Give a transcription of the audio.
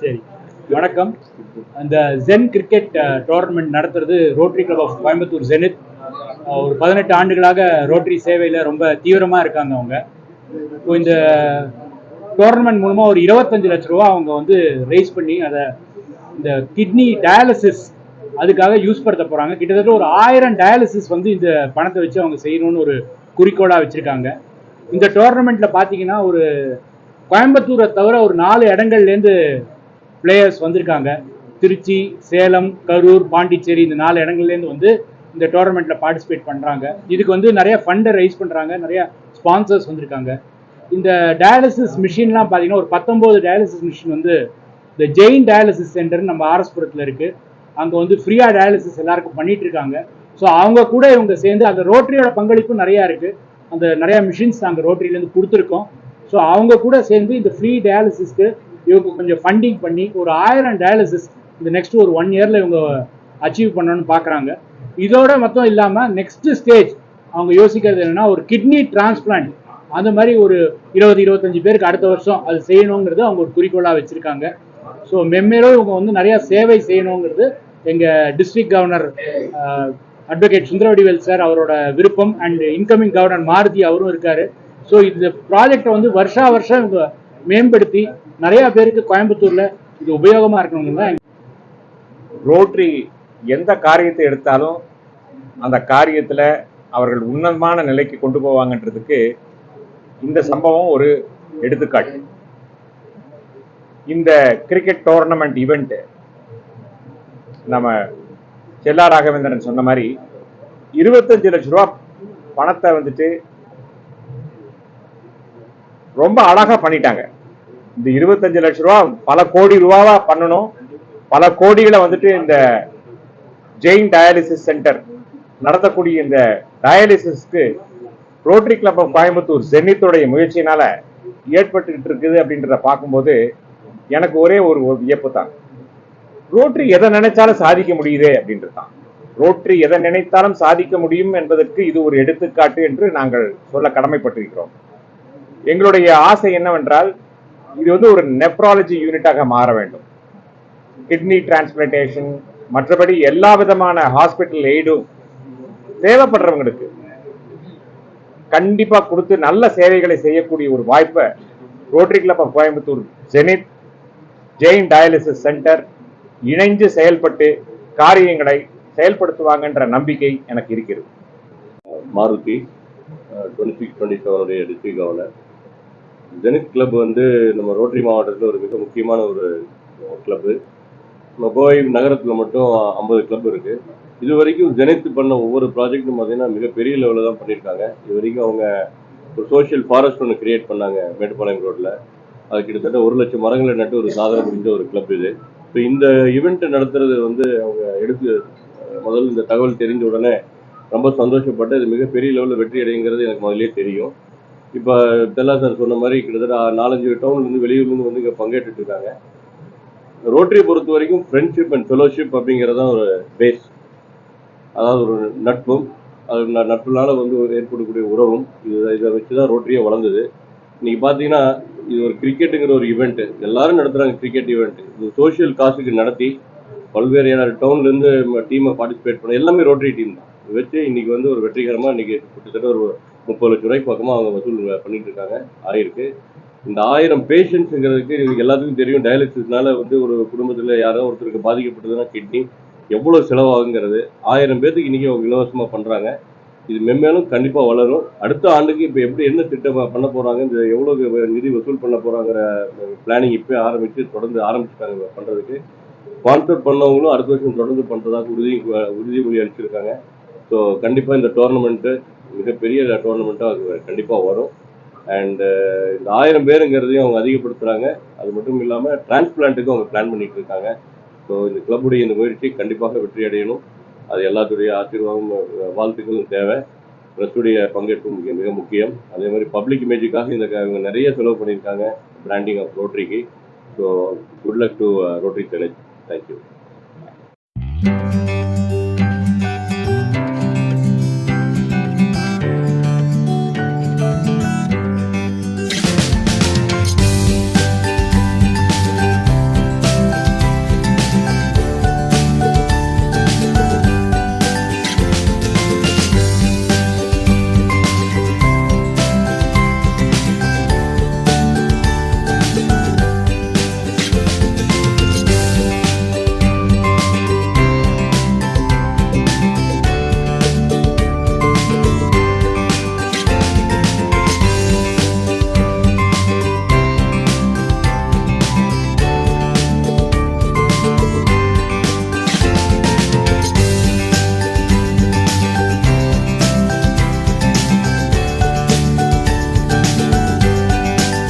சரி. வணக்கம். அந்த ஜென் கிரிக்கெட் டோர்னமெண்ட் நடத்துறது Rotary club of Coimbatore Zenith ஒரு பதினெட்டு ஆண்டுகளாக ரோட்டரி சேவையில் ரொம்ப தீவிரமாக இருக்காங்க அவங்க. இப்போ இந்த டோர்னமெண்ட் மூலமாக ஒரு இருபத்தஞ்சு லட்ச ரூபா அவங்க வந்து ரைஸ் பண்ணி அதை இந்த கிட்னி டயாலிசிஸ் அதுக்காக யூஸ் படுத்த போகிறாங்க கிட்டத்தட்ட ஒரு ஆயிரம் டயாலிசிஸ் வந்து இந்த பணத்தை வச்சு அவங்க செய்யணும்னு ஒரு குறிக்கோளாக வச்சுருக்காங்க. இந்த டோர்னமெண்ட்டில் பார்த்தீங்கன்னா ஒரு கோயம்புத்தூரை தவிர ஒரு நாலு இடங்கள்லேருந்து பிளேயர்ஸ் வந்திருக்காங்க. திருச்சி சேலம் கரூர் பாண்டிச்சேரி இந்த நாலு இடங்கள்லேருந்து வந்து இந்த டோர்னமெண்ட்டில் பார்ட்டிசிபேட் பண்ணுறாங்க இதுக்கு வந்து நிறைய ஃபண்டை ரைஸ் பண்ணுறாங்க நிறைய ஸ்பான்சர்ஸ் வந்திருக்காங்க. இந்த டயாலிசிஸ் மிஷின்லாம் பார்த்தீங்கன்னா ஒரு பத்தொம்போது டயாலிசிஸ் மிஷின் வந்து இந்த ஜெயின் டயாலிசிஸ் சென்டர் நம்ம ஆர்எஸ்புரத்தில் இருக்குது அங்கே வந்து ஃப்ரீயாக டயாலிசிஸ் எல்லாருக்கும் பண்ணிட்டு இருக்காங்க. ஸோ அவங்க கூட இவங்க சேர்ந்து அந்த ரோட்டரியோட பங்களிப்பும் நிறையா இருக்குது அந்த நிறையா மிஷின்ஸ் நாங்கள் ரோட்டரியிலேருந்து கொடுத்துருக்கோம். ஸோ அவங்க கூட சேர்ந்து இந்த ஃப்ரீ டயாலிசிஸ்க்கு இவங்க கொஞ்சம் ஃபண்டிங் பண்ணி ஒரு ஆயிரம் டயாலிசிஸ் இந்த நெக்ஸ்ட் ஒரு ஒன் இயரில் இவங்க அச்சீவ் பண்ணணும்னு பார்க்குறாங்க இதோட மட்டும் இல்லாமல் நெக்ஸ்ட் ஸ்டேஜ் அவங்க யோசிக்கிறது என்னென்னா ஒரு கிட்னி டிரான்ஸ்பிளான்ட் அந்த மாதிரி ஒரு இருபது இருபத்தஞ்சு பேருக்கு அடுத்த வருஷம் அது செய்யணுங்கிறது அவங்க ஒரு குறிக்கோளாக வச்சுருக்காங்க. ஸோ மெம்மேலும் இவங்க வந்து நிறையா சேவை செய்யணுங்கிறது எங்கள் district governor advocate Sundaravadivel sir அவரோட விருப்பம் அண்ட் இன்கமிங் கவர்னர் மாருதி அவரும் இருக்காரு. ஸோ இந்த ப்ராஜெக்டை வந்து வருஷா வருஷம் இவங்க மேம்படுத்தி நிறைய பேருக்கு கோயம்புத்தூர்ல இது உபயோகமா இருக்கணும் தான் எந்த காரியத்தை எடுத்தாலும் அந்த காரியத்தில் அவர்கள் உன்னதமான நிலைக்கு கொண்டு போவாங்கன்றதுக்கு இந்த சம்பவம் ஒரு எடுத்துக்காட்டு. இந்த கிரிக்கெட் டோர்னமெண்ட் ஈவெண்ட் நம்ம செல்லா ராகவேந்திரன் சொன்ன மாதிரி இருபத்தஞ்சு லட்ச ரூபா பணத்தை வந்துட்டு ரொம்ப அழகா பண்ணிட்டாங்க. இந்த இருபத்தஞ்சு லட்ச ரூபா பல கோடி ரூபாவா பண்ணணும். பல கோடிகளை வந்துட்டு இந்த ஜெயின் டயாலிசிஸ் சென்டர் நடத்தக்கூடிய இந்த டயாலிசிஸ்க்கு ரோட்டரி கிளப் ஆஃப் கோயம்புத்தூர் ஜென்னித்துடைய முயற்சியினால ஏற்பட்டுக்கிட்டு இருக்குது அப்படின்றத பார்க்கும்போது எனக்கு ஒரே ஒரு ஒரு வியப்பு தான். ரோட்டரி எதை நினைச்சாலும் சாதிக்க முடியுதே அப்படின்றது தான் ரோட்டரி எதை நினைத்தாலும் சாதிக்க முடியும் என்பதற்கு இது ஒரு எடுத்துக்காட்டு என்று நாங்கள் சொல்ல கடமைப்பட்டிருக்கிறோம். எங்களுடைய ஆசை என்னவென்றால் இது வந்து ஒரு நெப்ராலஜி யூனிட்டாக மாற வேண்டும். கிட்னி டிரான்ஸ்பிளான்டேஷன் மற்றபடி எல்லா விதமான ஹாஸ்பிட்டல் எய்டும் தேவைப்படுறவங்களுக்கு கண்டிப்பா கொடுத்து நல்ல சேவைகளை செய்யக்கூடிய ஒரு வாய்ப்பை Rotary club of Coimbatore Zenith Jain dialysis centre இணைந்து செயல்பட்டு காரியங்களை செயல்படுத்துவாங்கன்ற நம்பிக்கை எனக்கு இருக்கிறது. மாருதி டுவெண்ட்டி சிக்ஸ் டுவெண்ட்டி செவனுடைய டிஸ்ட்ரிக்ட் கவர்னர் ஜெனித் கிளப் வந்து நம்ம ரோட்டரி மாவட்டத்தில் ஒரு மிக முக்கியமான ஒரு கிளப்பு நம்ம கோவை நகரத்தில் மட்டும் ஐம்பது கிளப் இருக்குது இது வரைக்கும் ஜெனித் பண்ண ஒவ்வொரு ப்ராஜெக்ட்டும் பார்த்தீங்கன்னா மிகப்பெரிய லெவலில் தான் பண்ணியிருக்காங்க இது வரைக்கும் அவங்க ஒரு சோஷியல் ஃபாரஸ்ட் ஒன்று கிரியேட் பண்ணாங்க மேட்டுப்பாளையம் ரோட்டில் அது கிட்டத்தட்ட ஒரு லட்சம் மரங்களை நட்டு ஒரு சாதனை புரிஞ்ச ஒரு கிளப் இது. இப்போ இந்த ஈவெண்ட்டை நடத்துறது வந்து அவங்க எடுத்து முதல்ல இந்த தகவல் தெரிஞ்ச உடனே ரொம்ப சந்தோஷப்பட்டு இது மிகப்பெரிய லெவலில் வெற்றி அடைங்கிறது எனக்கு முதலே தெரியும். இப்போ தெல்லா சார் சொன்ன மாதிரி கிட்டத்தட்ட நாலஞ்சு டவுன்லேருந்து வெளியூர்லேருந்து வந்து இங்கே பங்கேற்றுட்டு இருக்காங்க. ரோட்டரியை பொறுத்த வரைக்கும் ஃப்ரெண்ட்ஷிப் அண்ட் ஃபெலோஷிப் அப்படிங்கிறது தான் ஒரு பேஸ் அதாவது ஒரு நட்பும் அது ந- நட்புனால வந்து ஒரு ஏற்படக்கூடிய உறவும் இது இதை வச்சு தான் ரோட்டரியே வளர்ந்தது. இன்னைக்கு பார்த்தீங்கன்னா இது ஒரு கிரிக்கெட்டுங்கிற ஒரு ஈவெண்ட்டு எல்லாரும் நடத்துகிறாங்க கிரிக்கெட் ஈவெண்ட் இது சோஷியல் காசுக்கு நடத்தி பல்வேறு டவுன்லேருந்து டீமை பார்ட்டிசிபேட் பண்ண எல்லாமே ரோட்டரி டீம் தான். இதை வச்சு இன்னைக்கு வந்து ஒரு வெற்றிகரமாக இன்னைக்கு கிட்டத்தட்ட ஒரு முப்பது லட்ச ரூபாய்க்கு பக்கமாக அவங்க வசூல் பண்ணிட்டு இருக்காங்க ஆயிருக்கு. இந்த ஆயிரம் பேஷண்ட்ஸுங்கிறதுக்கு இது எல்லாத்துக்கும் தெரியும். டயாலிசிஸ்னால வந்து ஒரு குடும்பத்தில் யாரோ ஒருத்தருக்கு பாதிக்கப்பட்டதுன்னா கிட்னி எவ்வளோ செலவாகுங்கிறது. ஆயிரம் பேர்த்துக்கு இன்றைக்கி அவங்க இலவசமாக பண்ணுறாங்க இது மென்மேலும் கண்டிப்பாக வளரும். அடுத்த ஆண்டுக்கு இப்போ எப்படி என்ன திட்டம் பண்ண போகிறாங்க இந்த எவ்வளோ நிதி வசூல் பண்ண போகிறாங்கிற பிளானிங் இப்போ ஆரம்பித்து தொடர்ந்து ஆரம்பிச்சிட்டாங்க பண்ணுறதுக்கு ஸ்பான்சர் பண்ணவங்களும் அடுத்த வருஷம் தொடர்ந்து பண்ணுறதாக உறுதி உறுதிமொழி அளிச்சிருக்காங்க. ஸோ கண்டிப்பாக இந்த டோர்னமெண்ட்டு மிகப்பெரிய டோர்னமெண்ட்டாக அது கண்டிப்பாக வரும். அண்டு uh, இந்த ஆயிரம் பேருங்கிறதையும் அவங்க அதிகப்படுத்துகிறாங்க அது மட்டும் இல்லாமல் டிரான்ஸ்பிளான்ட்டுக்கும் அவங்க பிளான் பண்ணிட்டு இருக்காங்க ஸோ இந்த கிளப்புடைய இந்த முயற்சி கண்டிப்பாக வெற்றி அடையணும். அது எல்லாத்துடைய ஆசீர்வாதம் வாழ்த்துக்களும் தேவை. ப்ரெஸ்ஸுடைய பங்கேற்பும் மிக மிக முக்கியம். அதே மாதிரி பப்ளிக் இமேஜுக்காக இந்த க- இவங்க நிறைய செலவு பண்ணியிருக்காங்க. Branding of ரோட்ரிக்கு so good luck to Rotary select thank you